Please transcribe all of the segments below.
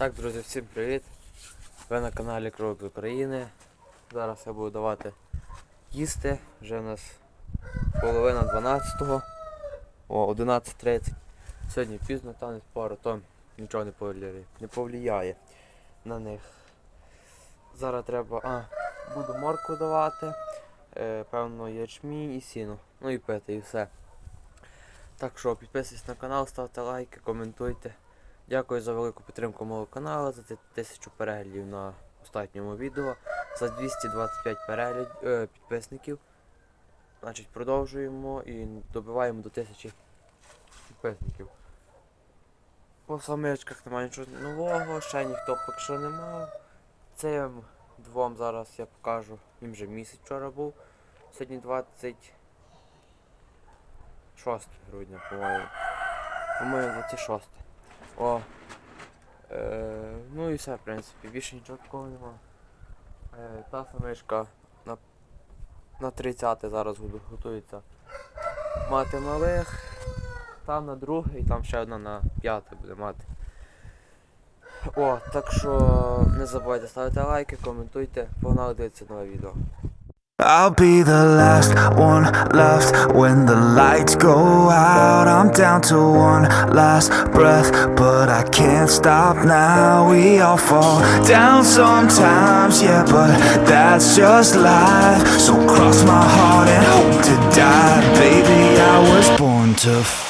Так, друзі, всім привіт! Ви на каналі Крок з України. Зараз я буду давати їсти. Вже у нас половина 12-го, о, 11.30. Сьогодні пізно танець пару, то нічого не повлияє, не повлияє на них. Зараз треба. А, буду морку давати, е, певно, ячмінь і сіно. Ну і пити, і все. Так що підписуйтесь на канал, ставте лайки, коментуйте. Дякую за велику підтримку мого каналу, за 1000 переглядів на останньому відео, за 225 перегляд, е, підписників. Значить, продовжуємо і добиваємо до 1000 підписників. По самичках немає нічого нового, ще ніхто поки що не мав. Цим двом зараз я покажу. Їм вже місяць вчора був. Сьогодні 26 грудня, по-моєму. По-моєму, 26. О. Е, ну і все, в принципі, більше нічого такого нема. Е, та самишка на, на 30 зараз готується мати малих. Там на друге і там ще одна на п'яте буде мати. О, так що не забувайте ставити лайки, коментуйте, погнали дивитися нове відео. I'll be the last one left when the lights go out. Down to one last breath, but I can't stop now. We all fall down sometimes, yeah, but that's just life. So cross my heart and hope to die. Baby, I was born to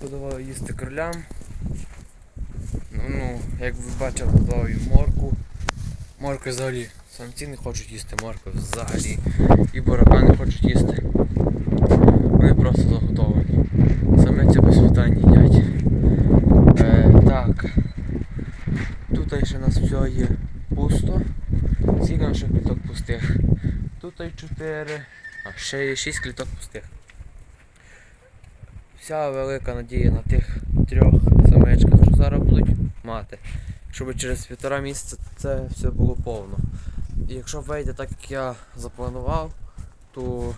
Подавав їсти кролям. Ну, ну, як ви бачили, подавав їм морку. Моркви взагалі. Самці не хочуть їсти моркви взагалі. І бурака не хочуть їсти. Вони просто заготовлені. Самиці без питань їдять. Е, так. Тут ще у нас все є пусто. Скільки наших кліток пустих. Тут і 4. А ще є 6 кліток пустих. Вся велика надія на тих трьох самечках, що зараз будуть мати. Щоб через півтора місяця це все було повно. І якщо вийде так, як я запланував, то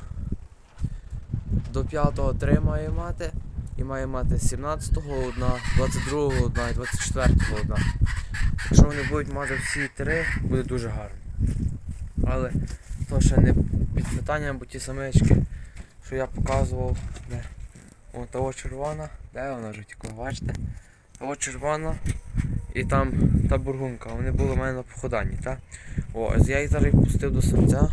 до 5-го 3 має мати. І має мати 17-го одна, 22-го одна і 24-го одна. Якщо вони будуть мати всі три, буде дуже гарно. Але то ще не під питанням, бо ті самечки, що я показував, де О, того червона. Де вона вже тільки, бачите? Того червона і там та бургунка. Вони були в мене на походанні, так? О, я їх зараз їх пустив до самця,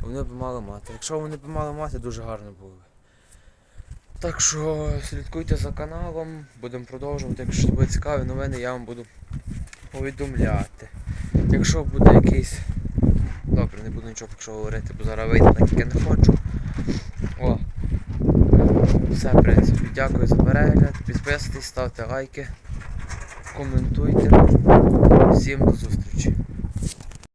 вони б мали мати. Якщо вони б мали мати, дуже гарно було б. Так що слідкуйте за каналом, будемо продовжувати. Якщо буде цікаві новини, я вам буду повідомляти. Якщо буде якийсь... Добре, не буду нічого поки що говорити, бо зараз вийде так, як я не хочу. О, все, в принципі, дякую за перегляд. Підписуйтесь, ставте лайки, коментуйте. Всім до зустрічі.